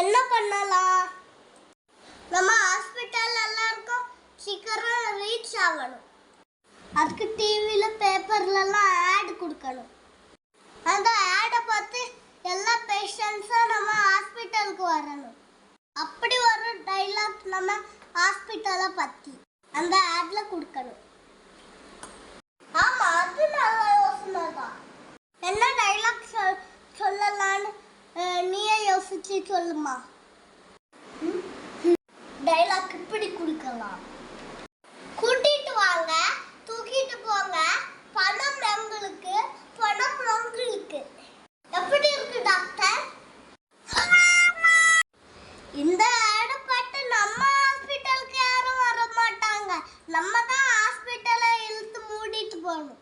என்ன பண்ணலாம்? நம்ம ஹாஸ்பிட்டல் எல்லாருக்கும் சீக்கிரம் ரீச் ஆகணும். அதுக்கு டிவியில் பேப்பர்லலாம் ஆட் கொடுக்கணும். அந்த ஆடை பார்த்து எல்லா பேஷண்ட்ஸும் நம்ம ஹாஸ்பிட்டலுக்கு வரணும். அப்படி ஒரு டைலாக் நம்ம ஹாஸ்பிட்டலை பற்றி அந்த ஆட்ல கொடுக்கணும். பேசி சொல்லுமா டைலாக் இப்படி கொடுக்கலாம். கூட்டிட்டு வாங்க தூக்கிட்டு போங்க. பணம் நம்மளுக்கு பணம் உங்களுக்கு எப்படி இருக்கு டாக்டர் இந்த இடப்பட்டு நம்ம ஹாஸ்பிட்டலுக்கு யாரும் வர மாட்டாங்க நம்ம தான் ஹாஸ்பிட்டலை இழுத்து மூடிட்டு போகணும்.